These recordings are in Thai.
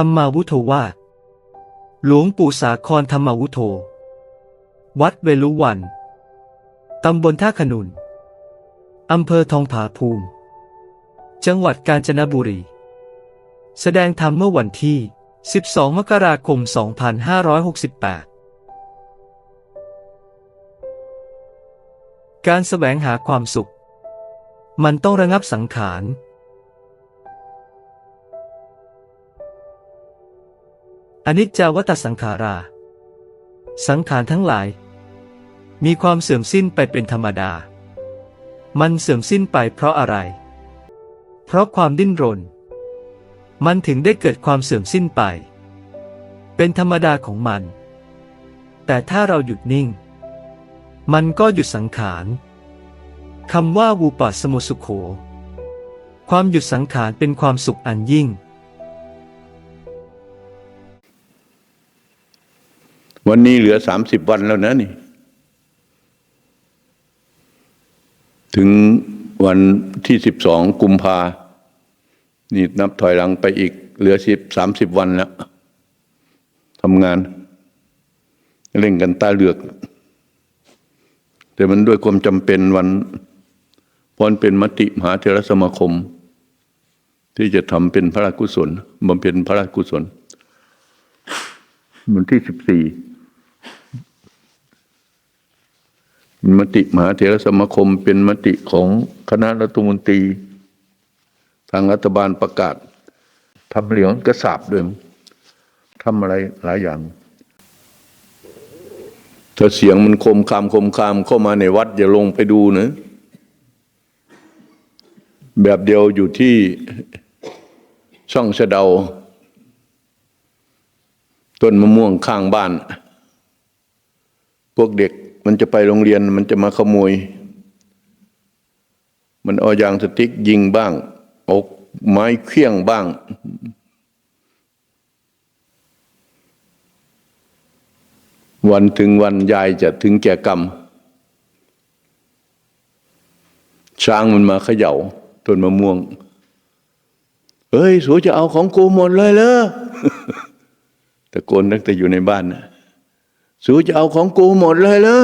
ธรรมาวุโธวาหลวงปู่สาครธรรมาวุโธ วัดเวลุวัน ตำบลท่าขนุน อำเภอทองผาภูมิ จังหวัดกาญจนบุรี แสดงธรรมเมื่อวันที่ 12 มกราคม 2568 การแสวงหาความสุข มันต้องระงับสังขาร อนิจจาวัตสังขารา สังขารทั้งหลาย มีความเสื่อมสิ้นไปเป็นธรรมดา มันเสื่อมสิ้นไปเพราะอะไร เพราะความดิ้นรน มันถึงได้เกิดความเสื่อมสิ้นไป เป็นธรรมดาของมัน แต่ถ้าเราหยุดนิ่ง มันก็หยุดสังขารคำว่าวูปัสสมุสุโข ความหยุดสังขารเป็นความสุขอันยิ่ง วันนี้เหลือสามสิบวันแล้วนะนี่ ถึงวันที่สิบสองกุมภานี่นับถอยหลังไปอีก เหลือสิบสามสิบวันแล้วทำงาน เร่งกันตาเหลือก แต่มันด้วยความจำเป็นวันพราะมันเป็นมติมหาเทรสมาคม ที่จะทำเป็นพระราชกุศลบำเพ็ญพระราชกุศลวันที่สิบสี่ มติมหาเถรสมาคมเป็นมติของคณะรัฐมนตรี ทางรัฐบาลประกาศทำเหลียงกระสาบด้วยทำอะไรหลายอย่าง ถ้าเสียงมันคมคามคมคามเข้ามาในวัด อย่าลงไปดูนะแบบเดียวอยู่ที่ช่องเสดา ต้นมะม่วงข้างบ้าน พวกเด็ก มันจะไปโรงเรียนมันจะมาขโมย มันเอายางสติ๊กยิงบ้างเอาไม้เคี่ยงบ้าง วันถึงวันยายจะถึงแก่กรรม ช้างมันมาเขย่าต้นมะม่วง เฮ้ยสูจะเอาของกูหมดเลยเหรอตะโกนตั้งแต่อยู่ในบ้านนะ สูจะเอาของกูหมดเลยเหรอ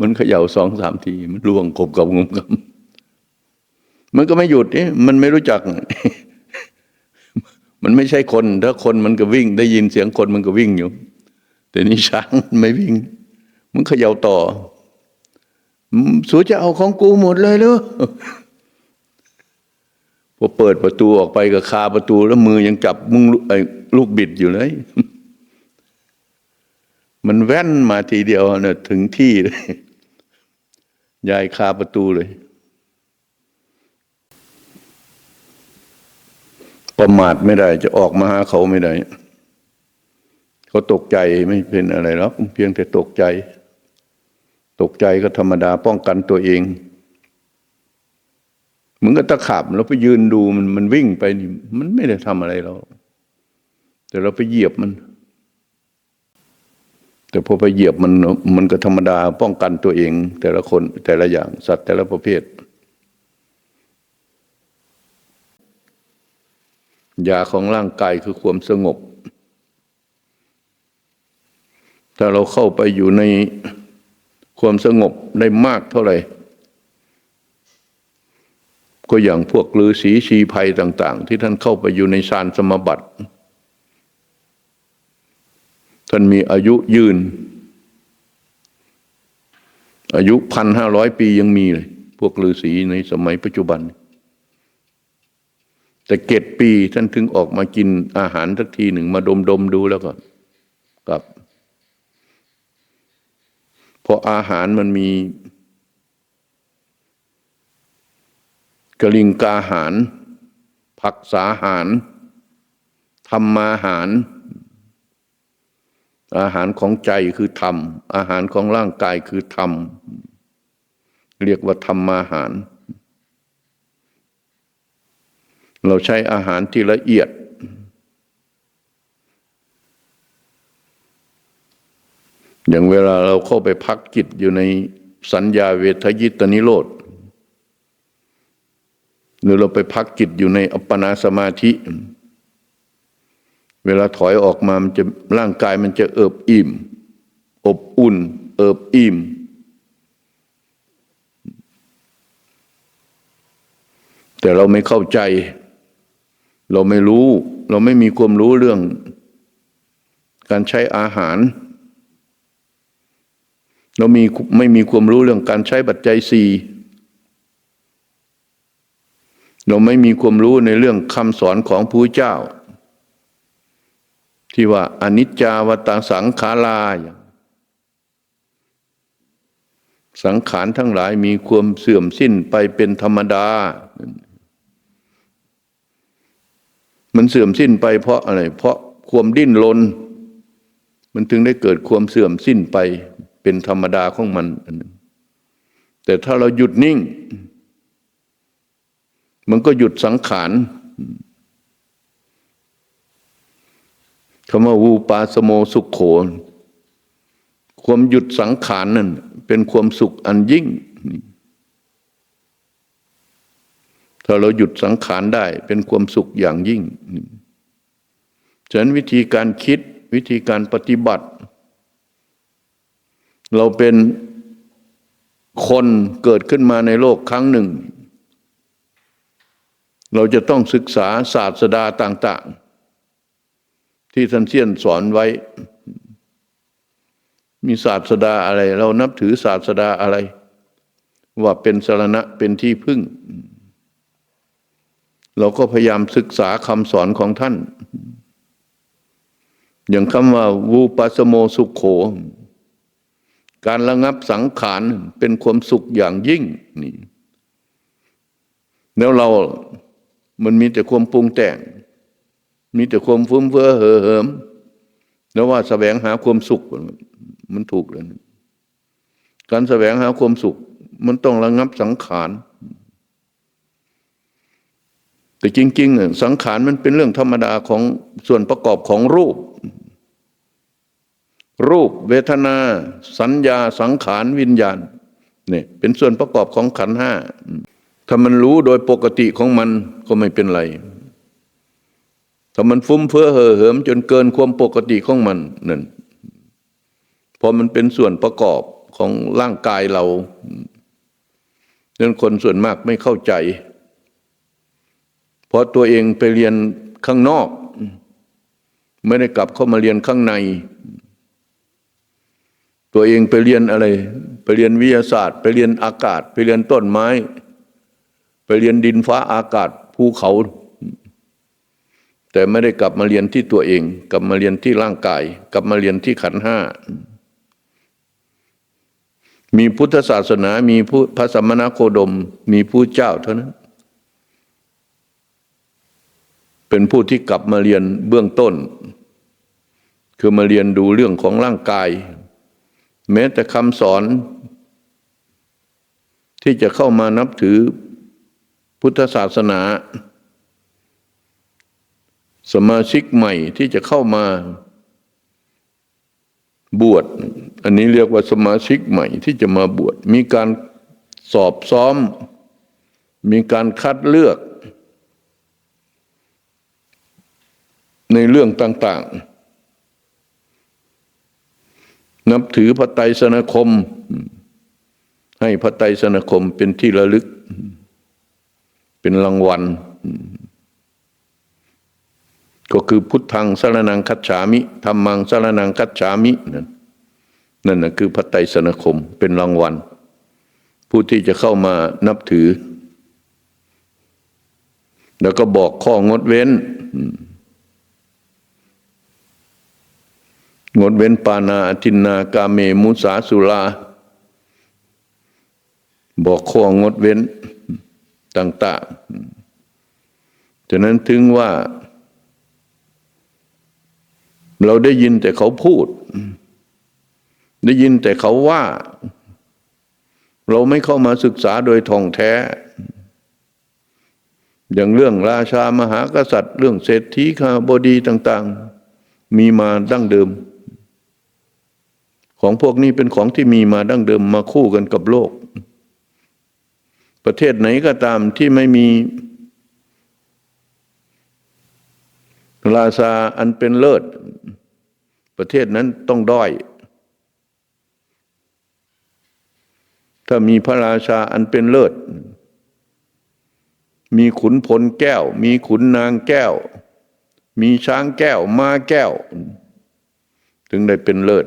มันเขย่าสองสามที มันล่วงกบกับงมกับมันก็ไม่หยุดนี่มันไม่รู้จัก มันไม่ใช่คน ถ้าคนมันก็วิ่ง ได้ยินเสียงคนมันก็วิ่งอยู่ แต่นี่ช้างไม่วิ่ง มันเขย่าต่อ สูจะเอาของกูหมดเลยเหรอพอเปิดประตูออกไปก็คาประตูแล้วมือยังจับมุงไอ้ลูกบิดอยู่เลย มันแว่นมาทีเดียวเนี่ยถึงที่เลย ยายคาประตูเลย ประมาทไม่ได้ จะออกมาหาเขาไม่ได้ เขาตกใจไม่เป็นอะไรหรอกเพียงแต่ตกใจ ตกใจก็ธรรมดาป้องกันตัวเองเหมือนกับตะขาบเราไปยืนดูมันมันวิ่งไปนี่มันไม่ได้ทำอะไรเราแต่เราไปเหยียบมัน แต่พอไปเหยียบมันมันก็ธรรมดาป้องกันตัวเอง แต่ละคนแต่ละอย่างสัตว์แต่ละประเภท ยาของร่างกายคือความสงบ ถ้าเราเข้าไปอยู่ในความสงบได้มากเท่าไหร่ ก็อย่างพวกฤาษีชีภัยต่าง ๆ ที่ท่านเข้าไปอยู่ในฌานสมบัติ ท่านมีอายุยืน อายุพันห้าร้อยปียังมีเลย พวกฤาษีในสมัยปัจจุบัน แต่เกตปีท่านถึงออกมากินอาหารสักทีหนึ่งมาดมดมๆดูแล้วก็กลับเพราะอาหารมันมีกลิงกาหาร ผักสาหาร ธรรมาหาร อาหารของใจคือธรรม อาหารของร่างกายคือธรรม เรียกว่าธรรมาหาร เราใช้อาหารที่ละเอียด อย่างเวลาเราเข้าไปพักจิตอยู่ในสัญญาเวทยิตนิโรธหรือเราไปพักจิตอยู่ในอัปปนาสมาธิ เวลาถอยออกมามันจะร่างกายมันจะเอิบอิ่ม อบอุ่น เอิบอิ่ม แต่เราไม่เข้าใจ เราไม่รู้ เราไม่มีความรู้เรื่อง การใช้อาหาร เรามีไม่มีความรู้เรื่องการใช้ปัจจัยสี่เราไม่มีความรู้ในเรื่องคำสอนของพระเจ้า ที่ว่าอนิจจาวตาสังขาราอย่างสังขารทั้งหลายมีความเสื่อมสิ้นไปเป็นธรรมดา มันเสื่อมสิ้นไปเพราะอะไร เพราะความดิ้นรน มันถึงได้เกิดความเสื่อมสิ้นไปเป็นธรรมดาของมัน แต่ถ้าเราหยุดนิ่ง มันก็หยุดสังขาร คำว่าวูปาสโมสุขโขความหยุดสังขารนั่นเป็นความสุขอันยิ่ง ถ้าเราหยุดสังขารได้เป็นความสุขอย่างยิ่ง ฉะนั้นวิธีการคิดวิธีการปฏิบัติ เราเป็นคนเกิดขึ้นมาในโลกครั้งหนึ่ง เราจะต้องศึกษาศาสดาต่าง ๆ ที่ท่านเสี่ยนสอนไว้ มีศาสดาอะไร เรานับถือศาสดาอะไร ว่าเป็นสรณะเป็นที่พึ่ง เราก็พยายามศึกษาคำสอนของท่าน อย่างคำว่าวูปัสโมสุขโข การระงับสังขารเป็นความสุขอย่างยิ่งนี่แล้วเรามันมีแต่ความปรุงแต่ง มีแต่ความฟุ้มเฟ้อเห่อเหิมแล้วว่าแสวงหาความสุข มันถูกเลยการแสวงหาความสุข มันต้องระงับสังขาร แต่จริงๆ สังขารมันเป็นเรื่องธรรมดาของส่วนประกอบของรูป รูปเวทนา สัญญาสังขารวิญญาณเนี่ยเป็นส่วนประกอบของขันห้า ถ้ามันรู้โดยปกติของมันก็ไม่เป็นไร ถ้ามันฟุ้มเฟ้อเห่อเหิม จนเกินความปกติของมันนั่นพอมันเป็นส่วนประกอบของร่างกายเรานั้นคนส่วนมากไม่เข้าใจ เพราะตัวเองไปเรียนข้างนอก ไม่ได้กลับเข้ามาเรียนข้างใน ตัวเองไปเรียนอะไร ไปเรียนวิทยาศาสตร์ ไปเรียนอากาศ ไปเรียนต้นไม้ ไปเรียนดินฟ้าอากาศภูเขา แต่ไม่ได้กลับมาเรียนที่ตัวเอง กลับมาเรียนที่ร่างกาย กลับมาเรียนที่ขันห้ามีพุทธศาสนา มีผู้พระสมณโคดม มีผู้เจ้าเท่านั้น เป็นผู้ที่กลับมาเรียนเบื้องต้น คือมาเรียนดูเรื่องของร่างกาย แม้แต่คำสอน ที่จะเข้ามานับถือพุทธศาสนา สมาชิกใหม่ที่จะเข้ามา บวช อันนี้เรียกว่าสมาชิกใหม่ที่จะมาบวช มีการสอบซ้อม มีการคัดเลือก ในเรื่องต่าง ๆ นับถือพระไตรสนคม ให้พระไตรสนคมเป็นที่ระลึก เป็นรางวัล ก็คือพุทธังสารนังคัจฉามิธรรมังสารนังคัจฉามินั่นนั่นนะคือพระไตรสนคมเป็นรางวัล ผู้ที่จะเข้ามานับถือ แล้วก็บอกข้องดเว้น งดเว้นปานาอทินนากาเมมุสาสุราบอกข้องดเว้นต่างๆฉะนั้นถึงว่า เราได้ยินแต่เขาพูด ได้ยินแต่เขาว่า เราไม่เข้ามาศึกษาโดยท่องแท้ อย่างเรื่องราชามหากษัตริย์ เรื่องเศรษฐีข้าบดีต่าง ๆ มีมาดั้งเดิม ของพวกนี้เป็นของที่มีมาดั้งเดิมมาคู่กันกับโลก ประเทศไหนก็ตามที่ไม่มีราชาอันเป็นเลิศ ประเทศนั้นต้องด้อย ถ้ามีพระราชาอันเป็นเลิศ มีขุนพลแก้ว มีขุนนางแก้ว มีช้างแก้วม้าแก้ว ถึงได้เป็นเลิศ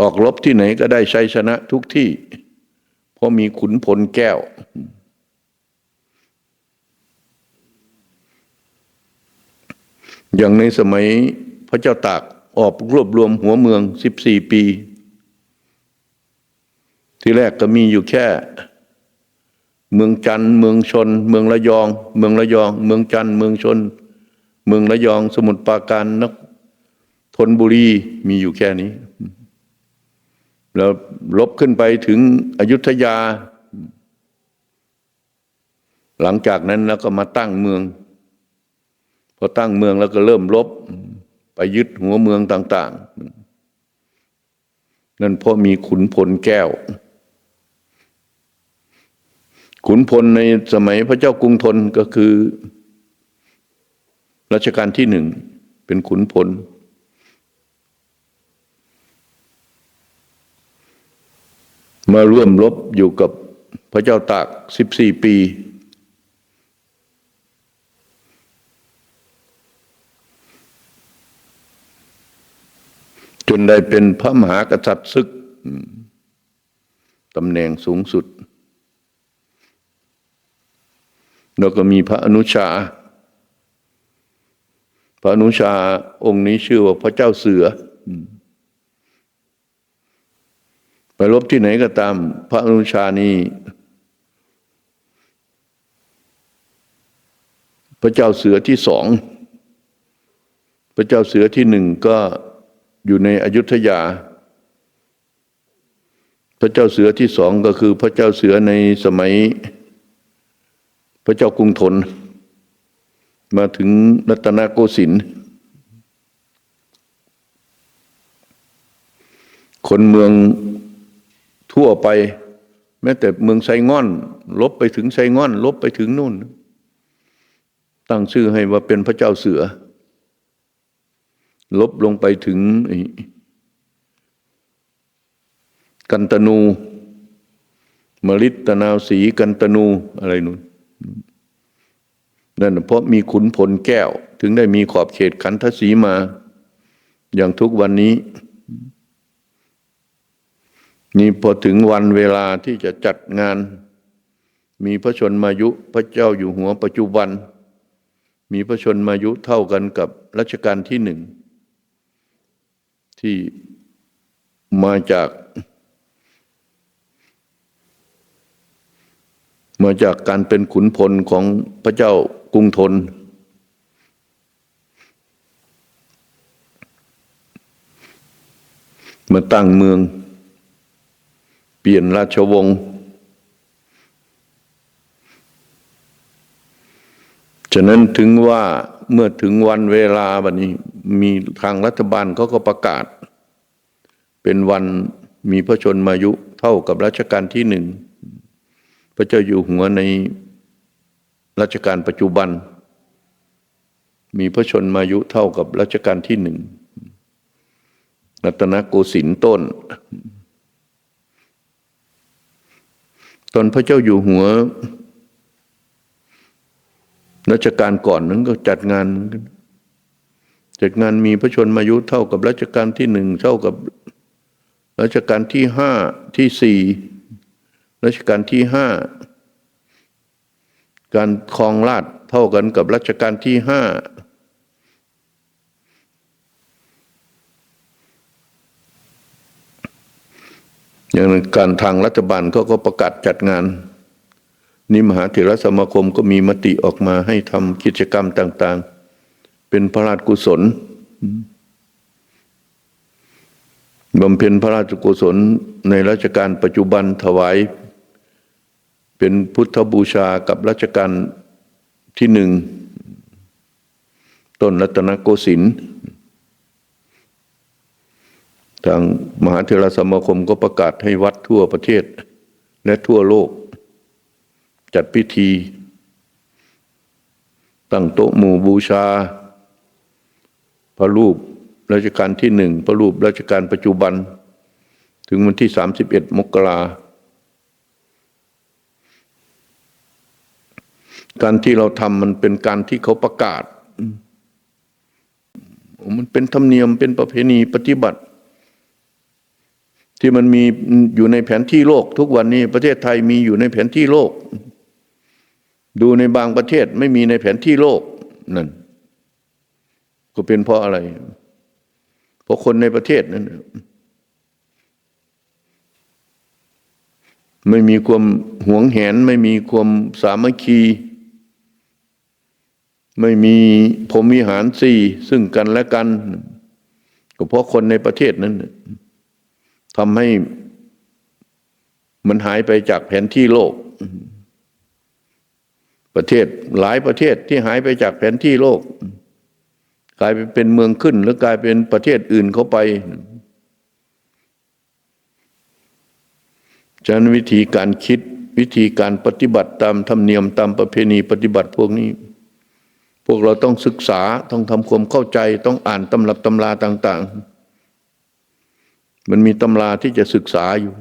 ออกรบที่ไหนก็ได้ชัยชนะทุกที่ เพราะมีขุนพลแก้วอย่างในสมัย พระเจ้าตากออกรวบรวมหัวเมืองสิบสี่ปี ที่แรกก็มีอยู่แค่ เมืองจันทร์เมืองชน เมืองระยอง เมืองระยอง เมืองจันทร์เมืองชน เมืองระยอง สมุทรปราการนครธนบุรีมีอยู่แค่นี้ แล้วลบขึ้นไปถึงอยุธยา หลังจากนั้นแล้วก็มาตั้งเมือง พอตั้งเมืองแล้วก็เริ่มลบ ไปยึดหัวเมืองต่าง ๆ นั่นเพราะมีขุนพลแก้ว ขุนพลในสมัยพระเจ้ากรุงธนก็คือรัชกาลที่หนึ่งเป็นขุนพล มาร่วมรบอยู่กับพระเจ้าตากสิบสี่ปี จนได้เป็นพระมหากษัตริย์ศึกตำแหน่งสูงสุด แล้วก็มีพระอนุชา พระอนุชาองค์นี้ชื่อว่าพระเจ้าเสือไปรบที่ไหนก็ตาม พระอนุชานี้พระเจ้าเสือที่สอง พระเจ้าเสือที่หนึ่งก็ อยู่ในอยุธยา พระเจ้าเสือที่สองก็คือพระเจ้าเสือในสมัย พระเจ้ากรุงธนมาถึงรัตนโกสินทร์คนเมืองทั่วไป แม้แต่เมืองไซง่อน ลบไปถึงไซง่อน ลบไปถึงนู่น ตั้งชื่อให้ว่าเป็นพระเจ้าเสือ ลบลงไปถึงกันตนูมฤตนาวสีกันตนูอะไรนู่นนั่นเพราะมีขุนพลแก้ว ถึงได้มีขอบเขตขันทศีมา อย่างทุกวันนี้ นี่พอถึงวันเวลาที่จะจัดงาน มีพระชนมายุพระเจ้าอยู่หัวปัจจุบัน มีพระชนมายุเท่ากันกับรัชกาลที่หนึ่ง ที่มาจาก มาจากการเป็นขุนพลของพระเจ้ากรุงธนมาตั้งเมือง เปลี่ยนราชวงศ์ฉะนั้นถึงว่าเมื่อถึงวันเวลาบัดนี้ มีทางรัฐบาลเขาก็ประกาศ เป็นวันมีพระชนมายุเท่ากับรัชกาลที่หนึ่ง พระเจ้าอยู่หัวในรัชกาลปัจจุบัน มีพระชนมายุเท่ากับรัชกาลที่หนึ่งรัตนโกสินทร์ต้น ตอนพระเจ้าอยู่หัวรัชกาลก่อนนั้นก็จัดงานเหมือนกัน จัดงานมีพระชนมายุเท่ากับรัชกาลที่หนึ่งเท่ากับรัชกาลที่ห้าที่สี่รัชกาลที่ห้าการครองราชเท่ากันกับรัชกาลที่ห้าอย่างการทางรัฐบาลเขาก็ประกาศจัดงานนี่มหาเถรสมาคมก็มีมติออกมาให้ทำกิจกรรมต่าง ๆ เป็นพระราชกุศลบำเพ็ญพระราชกุศลในรัชกาลปัจจุบันถวาย เป็นพุทธบูชากับรัชกาลที่หนึ่ง ต้นรัตนโกสินทร์ทางมหาเถรสมาคมก็ประกาศให้วัดทั่วประเทศ และทั่วโลก จัดพิธี ตั้งโต๊ะหมู่บูชา พระรูปรัชกาลที่หนึ่งพระรูปรัชกาลปัจจุบัน ถึงวันที่สามสิบเอ็ดมกราการที่เราทำมันเป็นการที่เขาประกาศ มันเป็นธรรมเนียมเป็นประเพณีปฏิบัติ ที่มันมีอยู่ในแผนที่โลก ทุกวันนี้ประเทศไทยมีอยู่ในแผนที่โลก ดูในบางประเทศไม่มีในแผนที่โลกนั่น ก็เป็นเพราะอะไร เพราะคนในประเทศนั้นไม่มีความหวงแหน ไม่มีความสามัคคี ไม่มีพรมวิหารสี่ซึ่งกันและกัน ก็เพราะคนในประเทศนั้นทำให้มันหายไปจากแผนที่โลก ประเทศหลายประเทศที่หายไปจากแผนที่โลก กลายเป็นเมืองขึ้น หรือกลายเป็นประเทศอื่นเข้าไปฉะนั้นวิธีการคิดวิธีการปฏิบัติตามธรรมเนียมตามประเพณีปฏิบัติพวกนี้ พวกเราต้องศึกษาต้องทำความเข้าใจต้องอ่านตำรับตำราต่าง ๆ มันมีตำราที่จะศึกษาอยู่